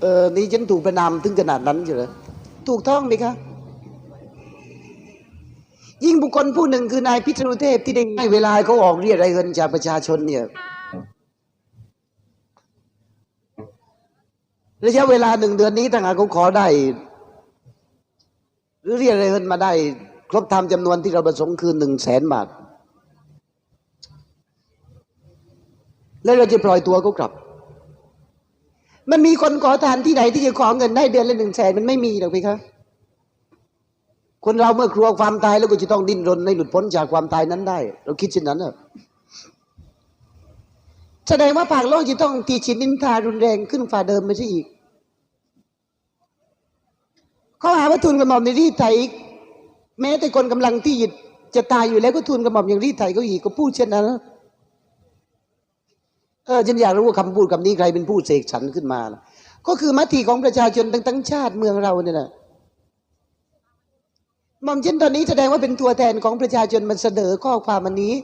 เออนี่ฉันถูกประนามถึงขนาดนั้นใช่เหรอถูกต้องไหมคะยิ่งบุคคลผู้หนึ่งคือนายพิษณุเทพที่ได้ให้เวลาเขาออกเรียรายเงินจากประชาชนเนี่ยระยะเวลาหนึ่งเดือนนี้ถ้าหากเขาขอได้ หรือเรียกอะไรายเงินมาได้ ครบตามจำนวนที่เราประสงค์คือหนึ่งแสนบาท แล้วเราจะปล่อยตัวเขากลับ มันมีคนขอทานที่ไหนที่จะขอเงินได้เดือนละหนึ่งแสนมันไม่มีหรอกพี่คะคนเราเมื่อกลัวความตายแล้วก็จะต้องดิ้นรนในหลุดพ้นจากความตายนั้นได้ เราคิดเช่นนั้นอะแสดงว่าภาคโลกจะต้องตีฉินนินทารุนแรงขึ้นฝ่าเดิมไม่ใช่อีกเขาหาว่าทุนกระหม่อมในรีดไถแม้แต่คนกำลังที่จะตายอยู่แล้วก็ทุนกระหม่อมยังรีดไถเขาอีกก็พูดเช่นนั้น เออฉันอยากรู้ว่าคำพูดคำนี้ใครเป็นผู้เสกสรรขึ้นมานะก็คือมติของประชาชนทั้งทั้งชาติเมืองเราเนี่ยนะหม่อมฉันตอนนี้แสดงว่าเป็นตัวแทนของประชาชนมันเสนอข้อความอันนี้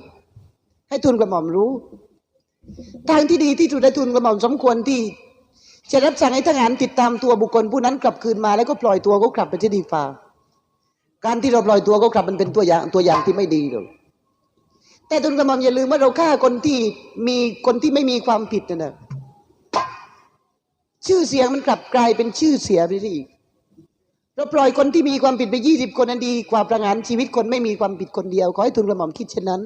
ให้ทุนกระหม่อมรู้ ทางที่ดีที่สุดและทุนกระหม่อมสมควรที่ จะรับสั่งให้ทหารติดตามตัวบุคคลผู้นั้นกลับคืนมาแล้วก็ปล่อยตัวเขากลับไปที่ดีฟ้าการที่เราปล่อยตัวเขากลับมันเป็นตัวอย่างตัวอย่างที่ไม่ดีเลย แต่ทุนกระหม่อมอย่าลืมว่าเราฆ่าคนที่มีคนที่ไม่มีความผิดนะนะชื่อเสียงมันกลับกลายเป็นชื่อเสียไปซะอีก เราปล่อยคนที่มีความผิดไปยี่สิบคนนั้นดีกว่าประหารชีวิตคนไม่มีความผิดคนเดียว ขอให้ทุนกระหม่อมคิดเช่นนั้น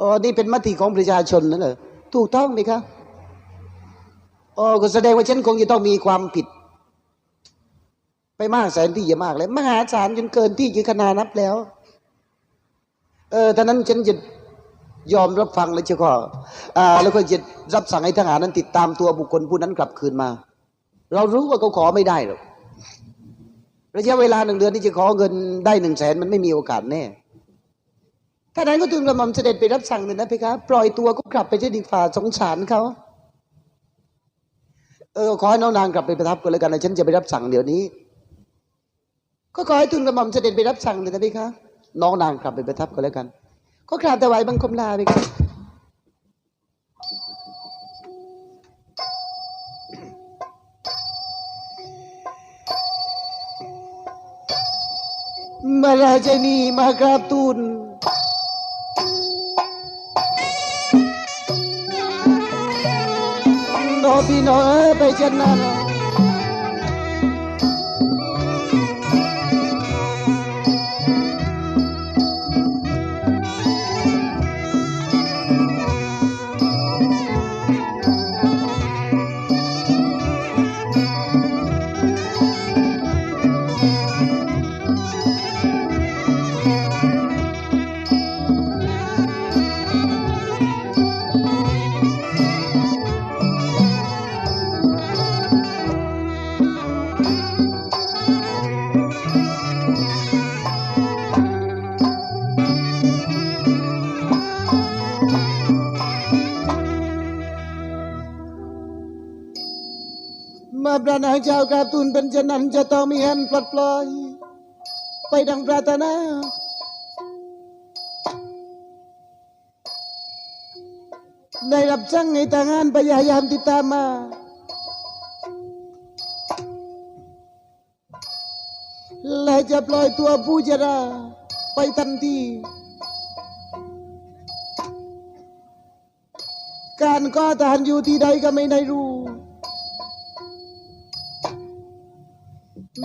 อ๋อนี่เป็นมติของประชาชนนั่นเหรอถูกต้องไหมครับอ๋อก็แสดงว่าฉันคงจะต้องมีความผิด ไปมากแสนที่จะมากแล้วมหาศาลจนเกินที่จะขนานับแล้ว เออท่านั้นฉันจะยอมรับฟังแล้วจะก็อ่าแล้วก็จะรับสั่งให้ทหารนั้นติดตามตัวบุคคลผู้นั้นกลับคืนมา เรารู้ว่าเขาขอไม่ได้หรอกระยะเวลาหนึ่งเดือนที่จะขอเงินได้หนึ่งแสนมันไม่มีโอกาสแน่ท่านั้นก็ทูลกระหม่อมเสด็จไปรับสั่งเลยนะเพคะปล่อยตัวก็กลับไปจะดีฝ่าสงสารเขาเออขอให้น้องนางกลับไปประทับกันแล้วกันนะฉันจะไปรับสั่งเดี๋ยวนี้ ก็ขอให้ทูลกระหม่อมเสด็จไปรับสั่งเลยนะเพคะ น้องนางกลับไปประทับกันแล้วกัน ก็กราบถวายบังคมลาไปครับมาราชนีมากราบทูลโนพี่น้องไปเช่นนั้น มาพระนางเจ้ากราบทูลเป็นเช่นนั้นจะต้องมีอันปลดปล่อย ไปดังปรารถนาได้รับสั่งให้ทหารพยายามติดตามมา และจะปล่อยตัวผู้ชราไปทันทีการก่อทหารอยู่ที่ใดก็ไม่ได้รู้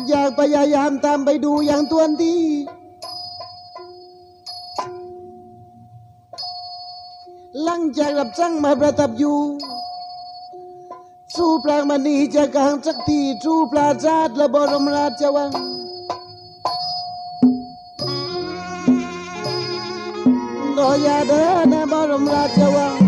อยากพยายามตามไปดูอย่างตวนทีหลังจากรับสั่งมาประทับอยู่ สู้ปรางมณีจะกลางสักทีสู้ปราชาติและบรมราชวังโดยอย่าเดินนะบรมราชวัง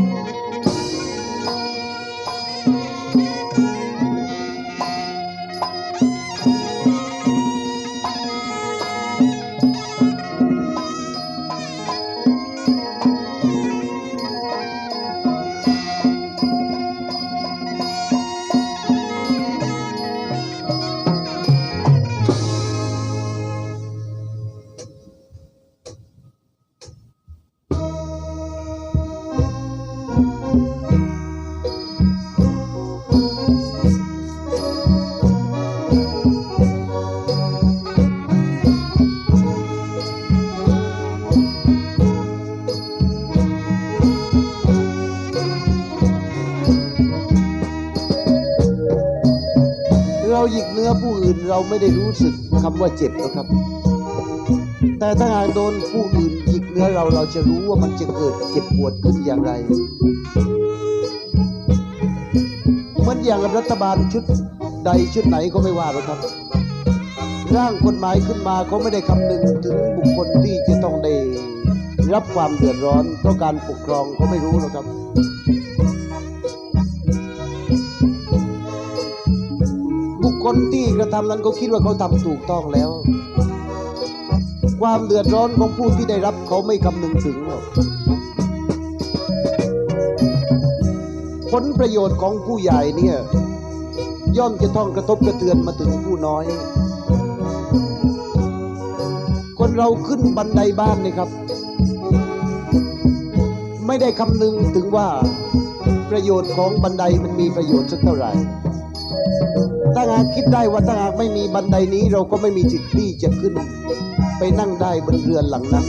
ราหยิกเนื้อผู้อื่นเราไม่ได้รู้สึกคำว่าเจ็บหรอกครับ แต่ถ้าหากโดนผู้อื่นหยิกเนื้อเราเราจะรู้ว่ามันจะเกิดเจ็บปวดขึ้นอย่างไรเหมือนอย่างกับรัฐบาลชุดใดชุดไหนก็ไม่ว่าหรอกครับ ร่างกฎหมายขึ้นมาเขาไม่ได้คำนึงถึงบุคคลที่จะต้องได้รับความเดือดร้อนเพราะการปกครองเขาไม่รู้หรอกครับ คคลที่กระทำนั้นก็คิดว่าเขาทำถูกต้องแล้ว ความเดือดร้อนของผู้ที่ได้รับเขาไม่คำนึงถึงหรอกผลประโยชน์ของผู้ใหญ่เนี่ยย่อมจะต้องกระทบกระเทือนมาถึงผู้น้อย คนเราขึ้นบันไดบ้านนี่ครับ ไม่ได้คำนึงถึงว่าประโยชน์ของบันไดมันมีประโยชน์สักเท่าไหร่ ถ้าหากคิดได้ว่าถ้าหากไม่มีบันไดนี้เราก็ไม่มีสิทธิ์ที่จะขึ้น ไปนั่งได้บนเรือนหลังนั้น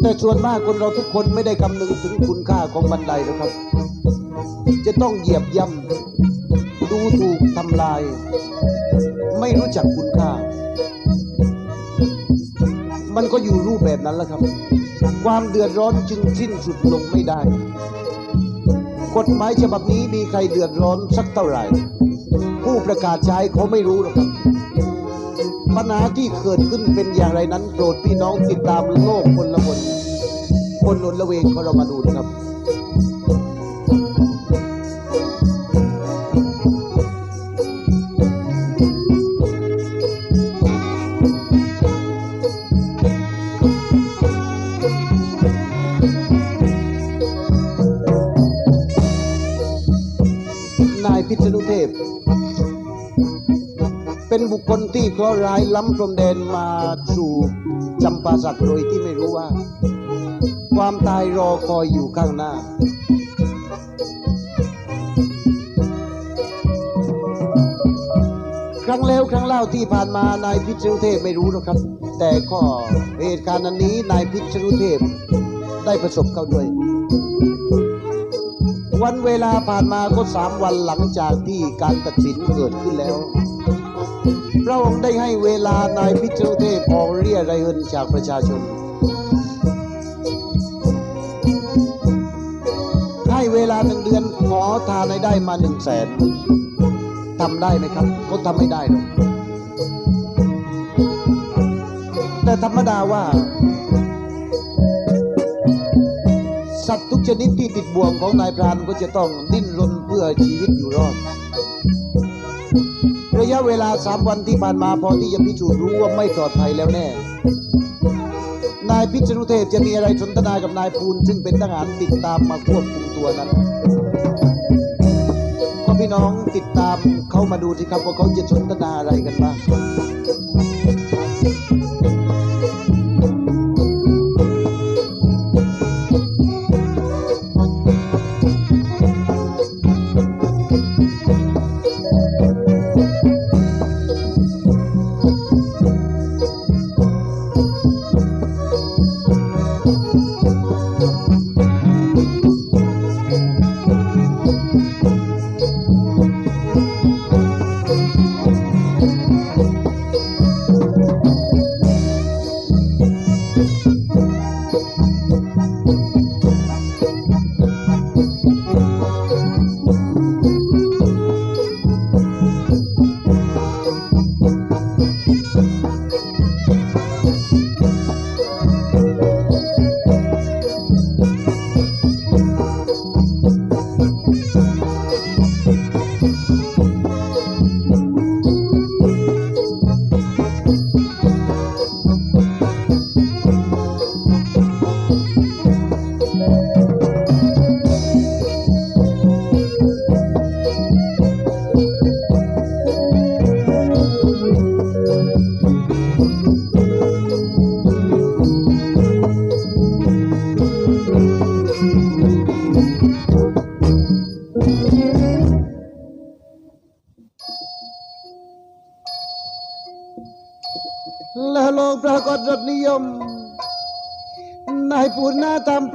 แต่ส่วนมากคนเราทุกคนไม่ได้คำนึงถึงคุณค่าของบันไดนะครับ จะต้องเหยียบย่ำดูถูกทำลาย ไม่รู้จักคุณค่า มันก็อยู่รูปแบบนั้นแหละครับ ความเดือดร้อนจึงสิ้นสุดลงไม่ได้ กฎหมายฉบับนี้มีใครเดือดร้อนสักเท่าไหร่ ผู้ประกาศใช้เขาไม่รู้หรอกครับปัญหาที่เกิดขึ้นเป็นอย่างไรนั้นโปรดพี่น้องติดตามโลกคนละคนคนหนละเวงเขาเรามาดูนะครับ ที่เคราะห์ร้ายล้ำพรมแดนมาสู่จำปาสักโดยที่ไม่รู้ว่า ความตายรอคอยอยู่ข้างหน้า ครั้งแล้วครั้งเล่าที่ผ่านมานายพิษณุเทพไม่รู้หรอกครับ แต่ก็เหตุการณ์อันนี้นายพิษณุเทพได้ประสบเข้าด้วย วันเวลาผ่านมาก็สามวันหลังจากที่การตัดสินเกิดขึ้นแล้ว ระองค์ได้ให้เวลานายพิจรุเทพออกเรียรายเงินจากประชาชน ให้เวลาหนึ่งเดือนขอทานให้ได้มาหนึ่งแสนทำได้ไหมครับก็ทำไม่ได้หรอกแต่ธรรมดาว่า สัตว์ทุกชนิดที่ติดบ่วงของนายพรานก็จะต้องดิ้นรนเพื่อชีวิตอยู่รอด ยะเวลาสามวันที่ผ่านมาพอที่จะพิสูจน์รู้ว่าไม่ปลอดภัยแล้วแน่ นายพิษณุเทพจะมีอะไรสนทนากับนายภูลซึ่งเป็นทหารติดตามมาควบคุมตัวนั้นก็พี่น้องติดตามเขามาดูสิครับว่าเขาจะสนทนาอะไรกันบ้าง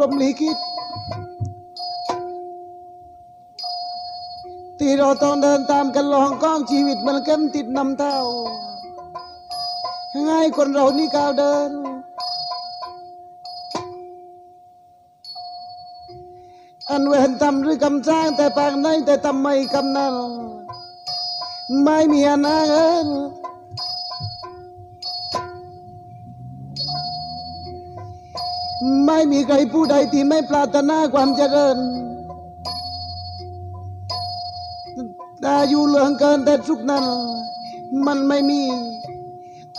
พรมลิขิตที่เราต้องเดินตามกันลองก้องชีวิตมันเข็มติดนำเท้าง่ายคนเรานี่ก้าวเดิน อันเวนทำหรือกำสร้างแต่ปากในแต่ทำไม่กำนั้นไม่มีอนาคต ไม่มีใครผู้ใดที่ไม่ปรารถนาความเจริญแต่อายู่เหลืองเกินแต่ทุกนั้น มันไม่มี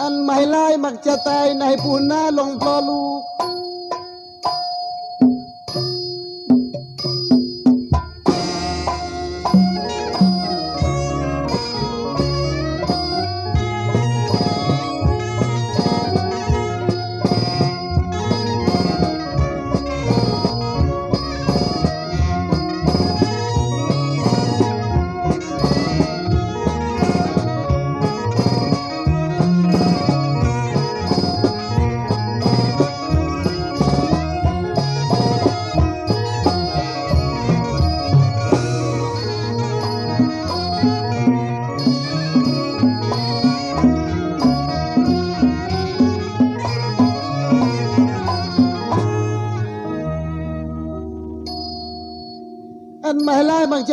อันไม่ไล่มักจะตายในปูนหน้าลงพอลู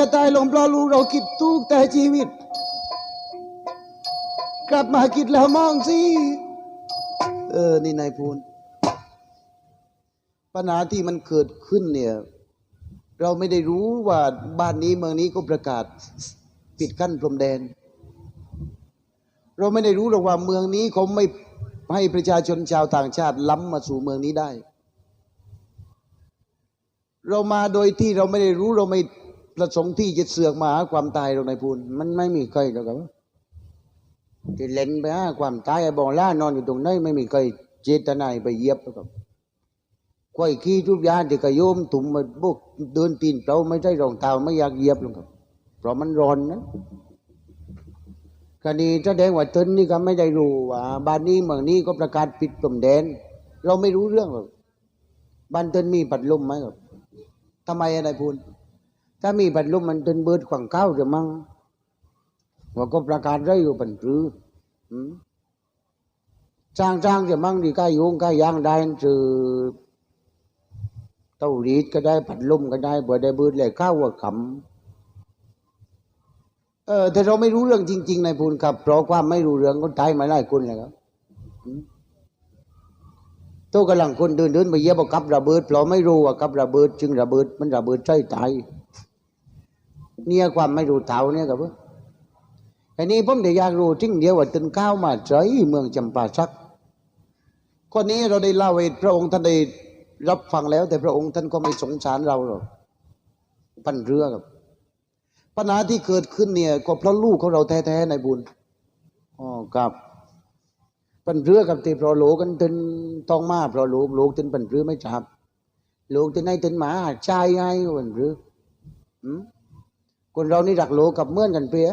จะตายลงเพราะลูกเราคิดทุกแต่ชีวิต กลับมาคิดแล้วมองสิเออนี่นายพูนปัญหาที่มันเกิดขึ้นเนี่ย เราไม่ได้รู้ว่าบ้านนี้เมืองนี้ก็ประกาศปิดกั้นพรมแดน เราไม่ได้รู้หรอกว่าเมืองนี้เขาไม่ให้ประชาชนชาวต่างชาติล้ำมาสู่เมืองนี้ได้ เรามาโดยที่เราไม่ได้รู้เราไม่ ประสงค์ที่จะเสือกมาหาความตายเราในพูนมันไม่มีใครหรอกครับที่เล่นไปหาความตายไอ้บองล่านอนอยู่ตรงนั้นไม่มีใครเจตนาไปเยียบหรอกครับควายขี้ทุกอย่างที่กระโยมถุ่มมาบุกเดินตีนเปล่าไม่ได้รองเท้าไม่อยากเยียบหรอกครับ เพราะมันร้อนนะคดีแสดงว่าตนนี่ก็ไม่ได้รู้ว่าบ้านนี้เมืองนี้ก็ประกาศปิดพรมแดน เราไม่รู้เรื่องหรอกบ้านตนมีปัดลมไหมครับทำไมอะไรพูน ถ้ามีบัตรลมมันเป็นเบิดขวางเก้าจะมั่งว่าก็ประกาศได้อยู่ปันรือจ้างจ้างจะมั่งดีก้ายุงก้ายางได้จือเต้ารีดก็ได้ปัดลมก็ได้บ่ได้เบิดเลยข้าวว่าขำเออแต่เราไม่รู้เรื่องจริง ๆ ในพูนครับเพราะความไม่รู้เรื่องก็ตายมาหลายคนเลยครับตัวกำลังคนเดินเดินไปเยียบกับระเบิดเพราะไม่รู้ว่ากับระเบิด จึงระเบิดมันระเบิดใช่ตาย เนี่ยความไม่รู้เท่าเนี่ยครับไอ้นี้ผมได้อยากรู้ทิ้งเดียวว่าตึนข้าวมาใจเมืองจำปาสักคนนี้เราได้เล่าให้พระองค์ท่านได้รับฟังแล้ว แต่พระองค์ท่านก็ไม่สงสารเราหรอกปันเรือครับปัญหาที่เกิดขึ้นเนี่ย ก็เพราะลูกของเราแท้ๆในบุญอ๋อครับปันเรือกับตีเพราะโลกันตึนต้องมาเพราะโหลโหลตึนปันเรือไม่จับโหลตึนให้ตึนหมาชายไงปันเรืออืม คนเรานี่รักโหลกับเมื่อนกันเปีย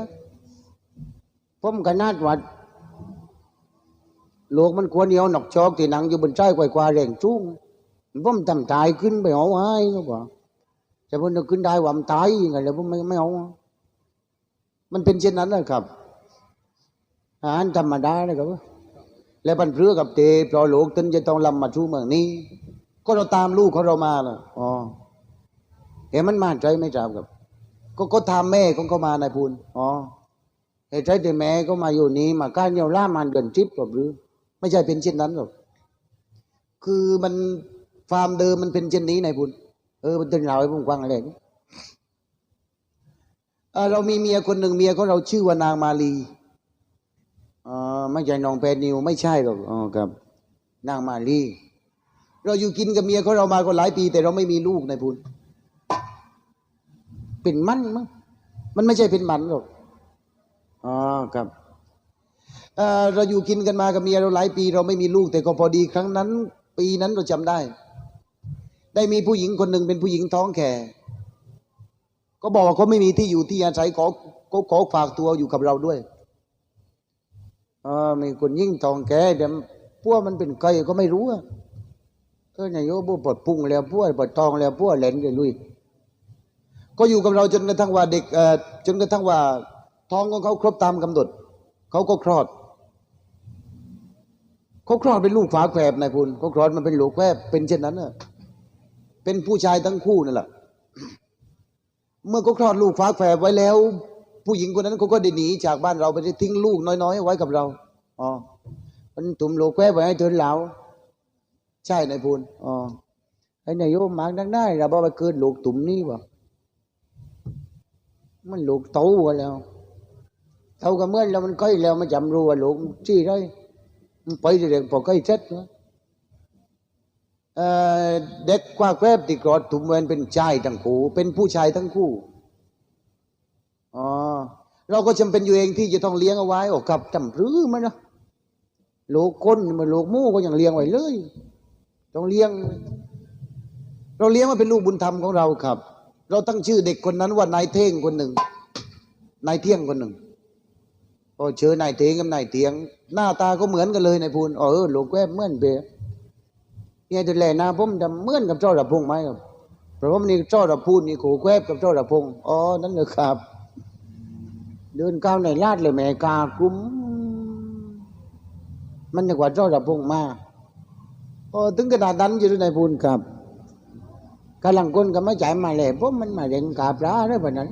ผมกันนาดวัดโลกมันควรเหนียวหนอกชอกที่หนังอยู่บนใจกวายกว่าแรงจุ้งผมทำตายขึ้นไปเอาให้ก็บอกแต่ผมจะขึ้นได้ว่ามันตายยังไงแล้วผมไม่ไม่เอา มันเป็นเช่นนั้นนะครับ อาหารธรรมดาเลยครับ และบรรพเรือกับเตเพราะโลกตึนจะต้องลำมาชูเมืองนี้ ก็เราตามลูกเขาเรามาล่ะอ๋อเห็นมันมาใจไม่จับกับ ก็ก็ทำแม่ของเขามาในายพูนอ๋อเหตุใจแต่แม่ก็มาอยู่นี้มาการเยาล่ามันเดินจิบกับหรือ ไม่ใช่เป็นเช่นนั้นหรอกคือมันฟาร์มเดิมมันเป็นเช่นนี้นายพูนเออมันตึงเราให้ผมฟังอะไรนี่เรามีเมียคนหนึ่งเมียของเราชื่อว่านางมาลีอ๋อไม่ใช่น้องแพนนิวไม่ใช่หรอกอ๋อครับนางมาลีเราอยู่กินกับเมียของเรามาก็หลายปี แต่เราไม่มีลูกนายพูน เป็นมันมั้งมันไม่ใช่เป็นมันหรอกอ๋อครับเอ่อเราอยู่กินกันมากับเมียเราหลายปี เราไม่มีลูกแต่ก็พอดีครั้งนั้น ปีนั้นเราจำได้ ได้มีผู้หญิงคนหนึ่งเป็นผู้หญิงท้องแก่ก็บอกว่าเขาไม่มีที่อยู่ที่อาศัยขอขอขอฝากตัวอยู่กับเราด้วยเออมีคนยิ่งทองแกเดี๋ยวพวกมันเป็นใครก็ไม่รู้อะเออนายโยบุปดพุ่งแล้วพวกปดทองแล้วพวกเหลนกันลุย ก็อยู่กับเราจนกระทั่งว่าเด็กจนกระทั่งว่าท้องของเขาครบตามกำหนดเขาก็คลอดเขาคลอดเป็นลูกฝาแฝดนายพุนเขาคลอดมันเป็นหลูกแฝดเป็นเช่นนั้นน่ะเป็นผู้ชายทั้งคู่นั่นแหละเมื่อเขาคลอดลูกฝาแฝดไว้แล้ว ผู้หญิงคนนั้นเขาก็ได้หนีจากบ้านเราไปได้ทิ้งลูกน้อยๆไว้กับเราอ๋อมันตุ่มลูกแฝดไว้ให้เธอเหลาใช่นายพุนอ๋อไอ้นายโยมมากนักได้เราบอกว่าเกิดลูกตุ่มนี่วะ มันลูกโตกันแล้วเท่ากับเมื่อแล้วมันก้อยแล้วมันจำรู้ว่าลูกจี้ได้มันไปเด็กพอก้อยเสร็จนะเอ่อเด็กกว่าแกรบที่กรอดถุมเวนเป็นชายทั้งคู่ เป็นผู้ชายทั้งคู่อ๋อเราก็จำเป็นอยู่เองที่จะต้องเลี้ยงเอาไว้โอ้กับจำรื้อมันนะลูกคนมันลูกมู่ก็ยังเลี้ยงไว้เลย ต้องเลี้ยง เราเลี้ยงมาเป็นลูกบุญธรรมของเราครับ เราตั้งชื่อเด็กคนนั้นว่านายเท่งคนหนึ่งนายเที่ยงคนหนึ่งโอ้เชื่อนายเทียงกับนายเทียง หน้าตาก็เหมือนกันเลยนายพูนเออหลวงแก้เหมือนเบะเนี่ยจะแลหน้าผมดำเหมือนกับเจ้าระพงไหมครับเพราะผมนี่เจ้าระพูนนี่โขแควบกับเจ้าระพงอ๋อนั่นเลยครับ เดินก้าวในลาดเลยแม่กากลุ้มมันจะกว่าเจ้าระพงมาโอ้ถึงขนาดนั้นอยู่ด้วยนพูนครับ กำลังคนก็ไม่จ่ายมาเลยเพราะมันมาเรียนกาปลาได้แบบนั้น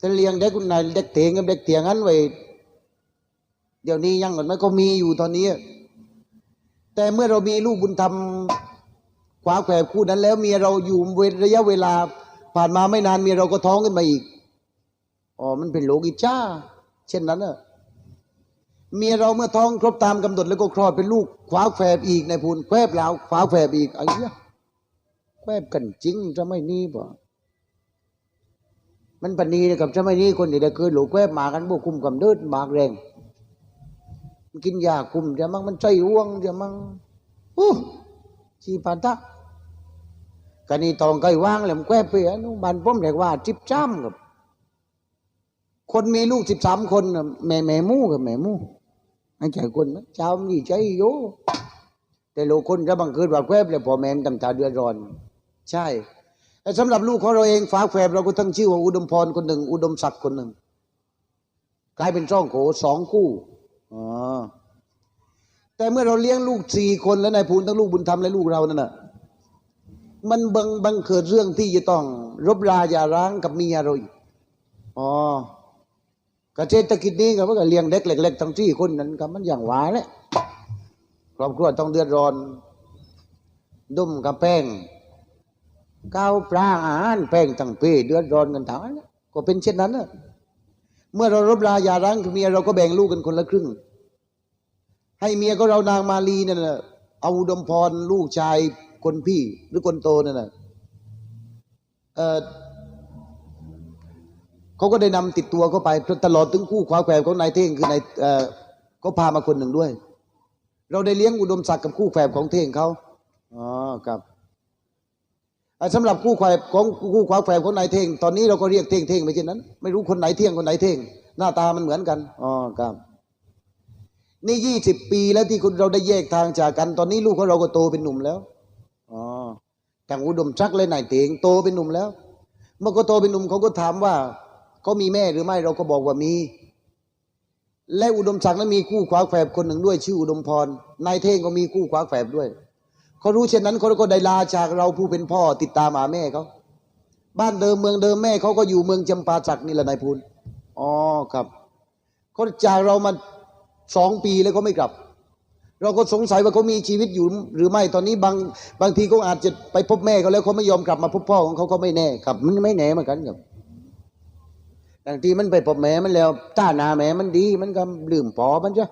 จะเลี้ยงเด็กคนไหนเด็กเถียงกับเด็กเถียงนั้นไว้เดี๋ยวนี้ยังก่อนไหมก็มีอยู่ตอนนี้ แต่เมื่อเรามีลูกบุญธรรมขวาแขวคู่นั้น แล้วเมียเราอยู่ระยะเวลา ผ่านมาไม่นานเมียเราก็ท้องขึ้นมาอีกอ๋อมันเป็นโลกิจ้าเช่นนั้นเนอะเมียเราเมื่อท้องครบตามกำหนดแล้วก็คลอดเป็นลูกขวาแฝบอีกในพูนแควบแล้วขวาแฝบอีกอะไอ้เนี้ย ควบกันจริงจะไม่นี่ป่มันปนีกับสมัยนี้คนที่ได้เกิดหลูกแวบมากันบวกคุมกำเนิดมากแรงมันกินยาคุมจะมั่งมันใจอ้วงจะมั่งอู้ชีปาตะกันนี่ตองไก่ว่างแหลมแควบไปอะนุบันป้อมเรียกว่าจิบจ้ำกับคนมีลูกสิบสามคนน่ะแม่แม่มู่กับแม่มู่ไม่ใช่คนนะเจ้ามีใจโยแต่ลูกคนจะบังเกิดว่าแควบเลยพอแม่มันทำตาเดือดร้อน ใช่แต่สำหรับลูกของเราเองฝาแฝดเราก็ตั้งชื่อว่าอุดมพรคนหนึ่ง อุดมศักดิ์คนหนึ่ง กลายเป็นช่องโขสองคู่อ๋อแต่เมื่อเราเลี้ยงลูกสี่คนแล้วนายภูนทั้งลูกบุญธรรมและลูกเรานั่นน่ะมันบังบังเกิดเรื่องที่จะต้อง รบราอย่าร้างกับเมียเราอีกอ๋อกระเทศกิจนี้ก็ว่าก็เลี้ยงเด็กเล็กๆทั้งสี่คนนั้นก็มันอย่างหวาแหละครอบครัวต้องเดือดร้อน ดุมกับแป้ง ก้าวปลาอาหารแป้งตั้งปีเดือดร้อนกันทั้งนั้นก็เป็นเช่นนั้นนะเมื่อเรารบลายาร้างกับเมียเราก็แบ่งลูกกันคนละครึ่ง ให้เมียก็เรานางมาลีนั่นนะเอาดมพรลูกชายคนพี่หรือคนโตนั่นนะเออเขาก็ได้นำติดตัวเข้าไปตลอดถึงคู่ขวาแขวของนายเท่งคือนายเออก็พามาคนหนึ่งด้วย เราได้เลี้ยงอุดมศักดิ์กับคู่แฝดของเท่งเขาอ๋อครับ อ่าสำหรับคู่ควายของคู่ควายแฝดของนายเท่งตอนนี้เราก็เรียกเท่งเท่งไปเช่นนั้น ไม่รู้คนไหนเที่ยงคนไหนเท่งหน้าตามันเหมือนกันอ๋อครับนี่ยี่สิบปีแล้วที่คุณเราได้แยกทางจากกัน ตอนนี้ลูกของเราก็โตเป็นหนุ่มแล้วอ๋อแต่อุดมชักและนายเท่งโตเป็นหนุ่มแล้ว เมื่อก็โตเป็นหนุ่มเขาก็ถามว่าเขามีแม่หรือไม่เราก็บอกว่ามี และอุดมศักดิ์นั้นมีคู่ขวาแฝดคนหนึ่งด้วย ชื่ออุดมพรนายเท่งก็มีคู่ขวาแฝดด้วย เขารู้เช่นนั้นเขาก็ได้ลาจากเราผู้เป็นพ่อติดตามหาแม่เขาบ้านเดิมเมืองเดิมแม่เขาก็อยู่เมืองจำปาจักนี่แหละนายพูนอ๋อครับเขาจากเรามาสองปีแล้วเขาไม่กลับ เราก็สงสัยว่าเขามีชีวิตอยู่หรือไม่ตอนนี้บางบางทีเขาอาจจะไปพบแม่เขาแล้วเขาไม่ยอมกลับมาพบพ่อของเขาเขาไม่แน่ครับ มันไม่แน่เหมือนกันครับบางทีมันไปพบแม่มันแล้วต้านาแม่มันดี มันก็ลืมปอมันจ้ะ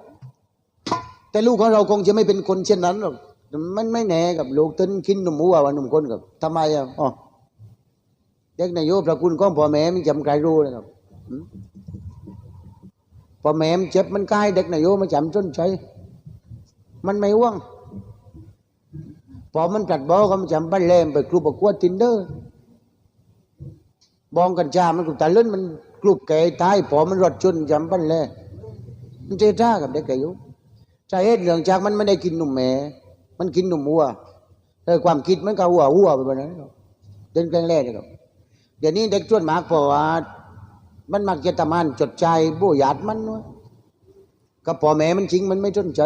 แต่ลูกของเราคงจะไม่เป็นคนเช่นนั้นหรอก มันไม่แน่กับลูกต้นกินหนุ่มหัวว่าหนุ่มคนกับทำไมอะอ๋อเด็กนายโยประคุณก้องพ่อแม่มันจำใครรู้เลยครับพ่อแม่มันเจ็บมันกายเด็กนายโยมาจำจนใจมันไม่ว่างพอมันจัดบอกก็มันจำบ้านแรมไปกลุ่มประกวดทินเดอร์บองกันจามันกลุ่มตาเล่นมันกลุ่มแก่ตายพอมันรถชนจำบ้านแรมมันเจ้ากับเด็กนายโยใจเหตุเรื่องจากมันไม่ได้กินหนุ่มแม่ มันกินหนุ่มวัวแต่ความคิดมันก็หัวหัวไปแบบนั้นเดินแกล้งแร่นะครับ เดี๋ยวนี้เด็กชวนมากพราะว่ามันมักจะตะมันจดใจบูหยาดมันวะก็พ่อแม่มันจริงมันไม่จนใจ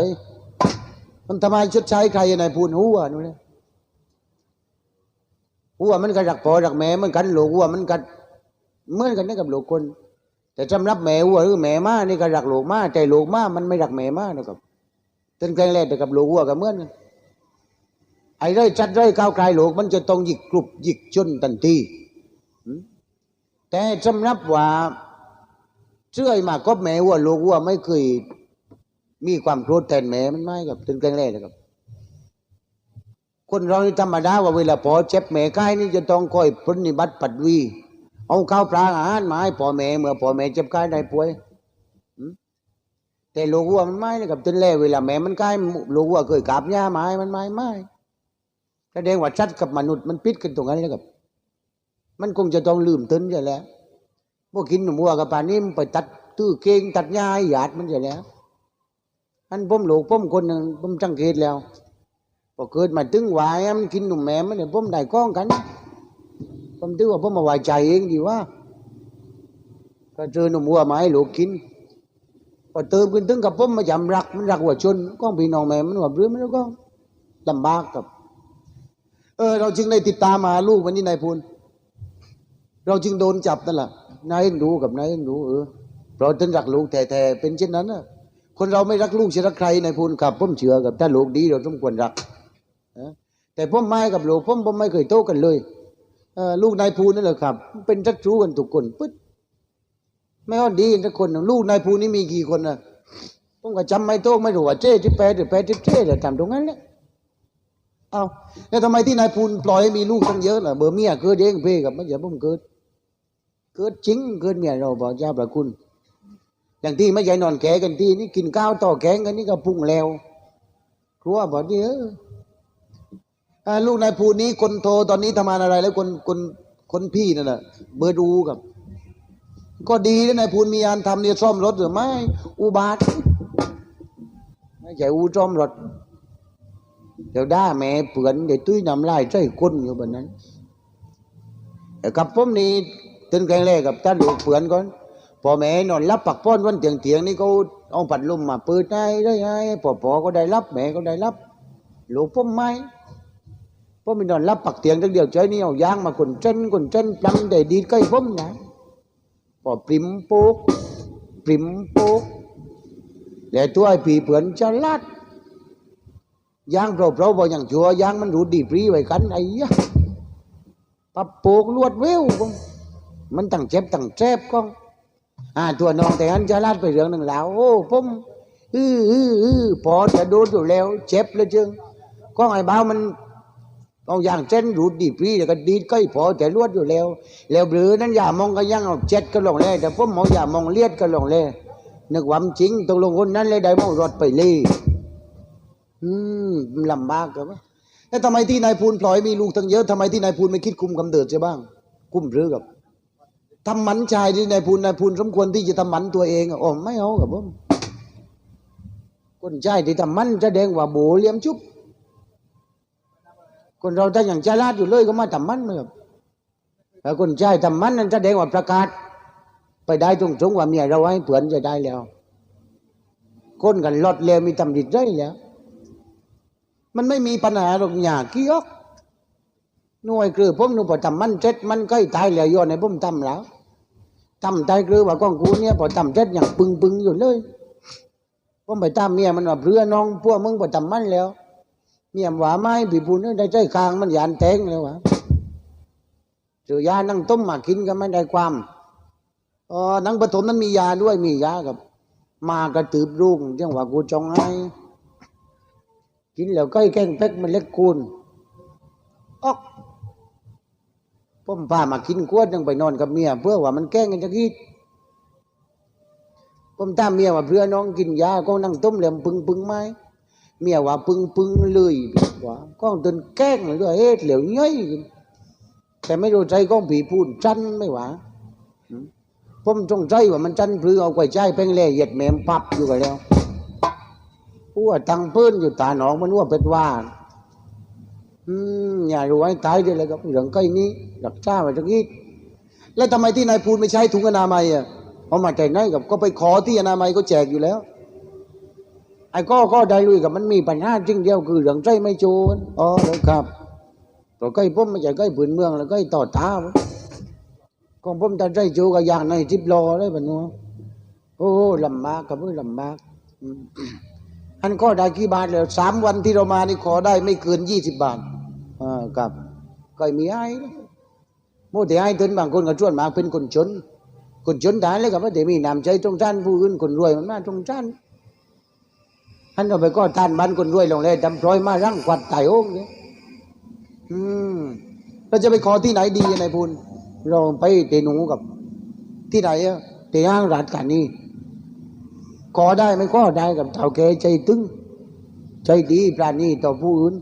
มันทำไมชดใช้ใครในพูนหัวนู่นเลยหัวมันก็รักพอรักแม่มันกันลูกหัวมันกันเหมือนกันนี่กับหลูกคน แต่สำรับแม่หัวหรือแม่มานี่ก็รักหลูกมาแต่ลูกมามันไม่รักแม่มานะครับเต้นแกล้งแรกแต่กับหลูกหัวก็เหมือนกัน ไอ้เร่จัดเร่ก้าวไกลลูกมันจะต้องหยิกกรุบหยิกจนทันทีแต่สำหรับว่าเชื่อยมากก็แม่หัวลูกหัวไม่เคยมีความโกรธแทนแม่มันไม่กับถึงแกล้งแรกนะครับ คนเรานี่ธรรมดาว่าเวลาพอเจ็บแม่กายนี่จะต้องคอยปฏิบัติปัดวี เอาข้าวปลาอาหารมาให้พ่อแม่เมื่อพ่อแม่เจ็บกายได้ป่วยแต่ลูกวัวมันไม่เลยกับถึงแล้วเวลาแม่มันกายลูกวัวเคยกราบยาไม้มันไม่ไม่ แสดงว่าชัดกับมนุษย์มันปิดกันตรงนั้นเลยครับ มันคงจะต้องลืมตึนใช่แล้วพวกกินหนุ่มวัวกับป่านนี้มันไปตัดตื้อเก่งตัดหญ้าหยาดมันใช่แล้วอันผมหลูกผมคนหนึ่งผมจังเกตแล้วพอเกิดมาตึงหวายมันกินหนุ่มแม่มันเนี่ยผมได้ก้องกันผมถือว่าผมมาไหวใจเองดีว่า ก็เจอหนุ่มวัวมาให้ลูกกินพอเติมขึ้นถึงกับผมมาจำรักมันรักหัวชนก้องพี่น้องแม่มันว่าเรือมันก็ลำบากกับ เออ เราจึงได้ติดตามมาลูกวันนี้นายพูนเราจึงโดนจับนั่นแหละนายเอ็นดูกับนายเอ็นดูเออเราะท่านรักลูกแท้ๆเป็นเช่นนั้นนะคนเราไม่รักลูกจะรักใครในพูนกับผมเชื่อกับถ้าลูกดีเราต้องควรรักนะแต่ผมไม่กับลูกผมผมไม่เคยโต้กันเลยเออลูกนายพูนนั่นแหละครับ เป็นรักรู้กันทุกคนปึ๊ดไม่ว่าดีทุกคนลูกนายพูนนี่มีกี่คนนะผมก็จำไม่โต้ไม่รู้ว่าเจ๊ที่แปดหรือแปดที่เจ๊แต่ทำตรงนั้นแหละ เอาแล้วทำไมที่นายพูนปล่อยให้มีลูกตั้งเยอะล่ะเบอร์เมียเกิดเองเพ่กับไม่ใช่มเกิด เกิดจริงเกิดเมียเราบอกเจ้าประคุณ อย่างที่ไม่ใช่นอนแกกันที่นี่กินข้าวต่อแกงกันนี่ก็พุ่งแล้วครัวบอกเดียวอ่าลูกนายภูนี้คนโทรตอนนี้ทำงานอะไร แล้วคนคนคนพี่นั่นแหละเบอร์ดูกับ ก็ดีนะนายภูนมีงานทำเนี่ยซ่อมรถหรือไม่อุบาทไม่ใช่อูซ่อมรถ เดี๋ยวด่าแม่เปือนเดี๋ยวตุ้ยนำลายใส่ก้นอยู่แบบนั้นแต่กับผมนี่ตื่นแกงแรกกับท่านลูเปือนก่อนพอแม่นอนรับปักป้อนวันเตียงเตียงนี่เขาเอาปัดลมมาเปิดได้ได้ไงพอพอก็ได้รับแม่ก็ได้รับหลูกผมไม่ผมไม่นอนรับปักเตียงทั้งเดียวใจนี่เอายางมาคนเจนคนเจนปลังได้ดีใกล้ผมนะพอปริมโป๊กปริมโป๊กแต่ตัวไอ้ปีเผือนจะลัด ยางเราเราบอกอย่างชัวยางมันรูดดีปรีไว้กันไอ้ยะปับโปกลวดเววผมมันตั้งเจ็บตั้งแจ็บก้องอ่าตัวน้องแต่อันจะลาดไปเรื่องหนึ่งแล้ว โอ้ผมอืออืออือพอจะโดนอยู่แล้ว เจ็บเลยจึงก็ไอ้บ้ามันเอาอย่างเช่นรูดดีปรีแล้วก็ดีดก็พอแต่ลวดอยู่แล้ว แล้วหรือนั้นอย่ามองก็ยังเอาเจ็ดก็ลงเลยแต่ผมมองอย่ามองเลียดก็ลงเลยนึกว่ามันจริงตกลงคนนั้นเลยได้มองรถไปเลย อืมลำบากกับแล้วทำไมที่นายพูนปล่อยมีลูกตั้งเยอะทำไมที่นายพูนไม่คิดคุมกำเนิดใช่บ้าง คุมหรือกับทำหมันชายที่นายพูนนายพูนสมควรที่จะทำหมันตัวเองอ๋อไม่เอากับผมคนชายที่ทำมันแสดงว่าโบเลียมชุบคนเราถ้าอย่างชาลาดอยู่เลยก็มาทำมันเลยครับคนชายทำมันนั้นแสดงว่าประกาศ ไปได้ตรงๆว่าเมียเราให้เผื่อนจะได้แล้ว คนกันลอดเร็วมีตำดิดได้แล้ว มันไม่มีปัญหาหรอกหยากี้ยกหน่วยคือผมหนูพอทำมันเจ็ดมันก็ตายแล้วย้อนในผมทำแล้วทำตายคือว่าก้องกูเนี่ยพอทำเจ็ดอย่างปึงปึงอยู่เลยผมไปตามเมียมันว่าเพื่อน้องพวกมึงพอทำมันแล้ว เมียมว่าไม่ผีพูนได้ใจคางมันยานแทงแล้ววะเจอยานั่งต้มมากินก็ไม่ได้ความเออนังปฐมนั้นมียาด้วยมียากับ มากระตืบรุ่งเรื่องว่ากูจองให้ กินแล้วก็แกล้งเป๊กมันเล็กคูณออกผมพามากินกวดยังไปนอนกับเมียเพื่อว่ามันแกล้งกันจะคิดผมตามเมียว่าเพื่อน้องกินยาก็นั่งต้มเหลี่ยมปึงปึงไหมเมียว่าปึงปึงเลยว่าก็ตื่นแกล้งเลยด้วยเอ๊ะเหลวย่อยแต่ไม่รู้ใจก็ผีพูดจันไม่หวาอืมผมจงใจว่ามันจันพลือเอาไว้ใจเพ่งเล่เหยียดแมมปับอยู่กันแล้ว หัวตังเพิ่นอยู่ตาหนองมันว่าเป็นว่าอืมอย่ารู้ไว้ตายเดี๋ยวเลยครับเรื่องใกล้นี้หลักจ้ามาจากนี้แล้วทำไมที่นายพูนไม่ใช้ถุงอนามัยอะเอามาจากไหนกับก็ไปขอที่อนามัยก็แจกอยู่แล้ว ไอ้ก็ก็ได้ลุยกับมันมีปัญหาจริงเดียวคือเรื่องใจไม่โจรอ๋อแล้วครับตัวใกล้ผมไม่ใช่ใกล้ผืนเมืองแล้วใกล้ต่อตาผมของผมจะใจโจกับอย่างในจิบลอเลยแบบนู้นโอ้ลำบากกับเพื่อลำบากอืม อันก็ได้กี่บาทแล้วสามวันที่เรามานี่ขอได้ไม่เกินยี่สิบบาทอ่าครับก็มีไอ้โมแต่ไอ้ถึงบางคนก็ชวนมาเป็นคนจนคนจนได้เลยกับว่าแต่มีน้ำใจตรงท่านผู้อื่นคนรวยมันมาตรงท่านท่านเอาไปก็ท่านบ้านคนรวยลงเลยทำพลอยมาร่างกวัดไต่โอ่งเนี่ยอืมเราจะไปขอที่ไหนดีนายพูนเราไปเตนูกับ ที่ไหนอะเตห้างร้านกันนี่ ขอได้ไม่ก็ได้กับเท่าแกใจตึงใจดีปราณีต่อผู้อื่น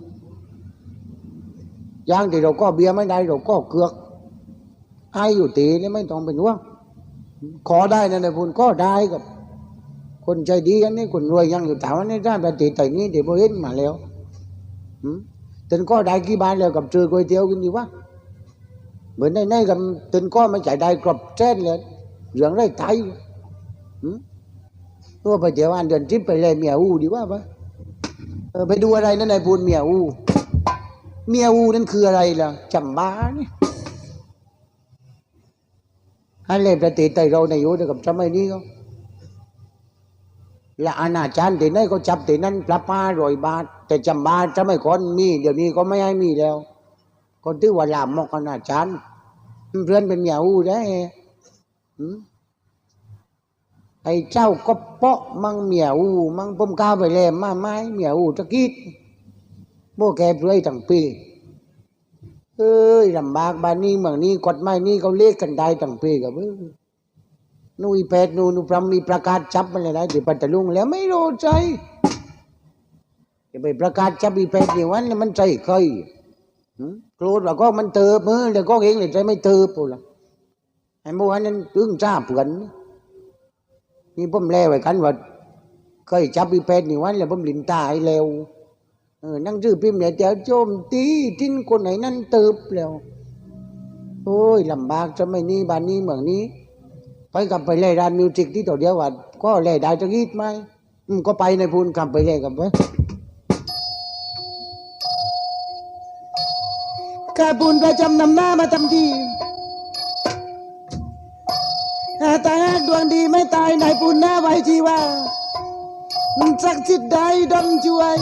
อย่างที่เราก็เบียร์ไม่ได้เราก็เกือกไอายอยู่ตีนี่ไม่ต้องเป็นห่วงขอได้นะนายพูนก็ได้กับ คนใจดีอันนี้คนรวยยังอยู่ถามว่านี่ได้ปฏิแต่นี้เดี๋ยวพอเห็นมาแล้วตึนก็ได้กี่บาทแล้วกับเจอก๋วยเตี๋ยวกินดีวะเหมือนในในกับตึนก็ไม่จ่ายได้กรอบแจ้นเลยเรื่องไรไตหืม ตัวไปเดี๋ยวอันเดือนทิพย์ไปเลยเมียอูดีว่าปะเออไปดูอะไรนั่นนายพูนเมียอูเมียอูนั่นคืออะไรล่ะจำบ้านี่ฮันเล่ประเทศไทยเราในอยู่กับสมัยนี้ก็และอาณาจารย์ที่ไหนก็จับที่นั้นปรับมาร้อยบาท แต่จำบ้าสมัยก่อนมี เดี๋ยวนี้ก็ไม่ให้มีแล้ว คนที่ว่าลามกอนาจารย์เพื่อนเป็นเมียอูได้หืม ไอ้เจ้าก็เปาะมังเมียอูมังผมก้าวไปแล้วมาไม้เมียอูตะกี้โบแกเปลือยทั้งปีเอ้ยลำบากบ้านนี้เมืองนี้กฎหมายนี้เขาเรียกกันได้ทั้งปีกับเออนู่นอีแปดนู่นนู่นพรำมีประกาศจับมันเลยนะที่ปัตตลุงแล้วไม่รู้ใจจะไปประกาศจับอีแปดนี่วันแล้มันใจเคยโกรธว่าก็มันเติบมือแล้วก็เองเลยใจไม่เติบปุ๊ละไอ้เมื่อวานนั้นตึงจ้าเผื่อน นี่ผมแลไว้กันว่าเคยจับอีเป็ดนี่วันแล้วผมลินตาให้แล้วเออนั่งชื่อพิมพ์เนี่ยเดี๋ยวโจมตีทิ้นคนไหนนั่นเติบแล้ว โอ้ยลำบากจะไม่นี่บ้านนี้เมืองนี้ ไปกลับไปเล่ร้านมิวสิกที่ตัวเดียวว่าก็เล่ได้จะกีดไหมอืมก็ไปในพูนกลับไปเล่กับไปกาปูนประจำนำหน้ามาทำที ตาตากดวงดีไม่ตายนายปุณหน้าไว้ชีว่ามันสักดิ์สิทธิ์ใดดำช่วย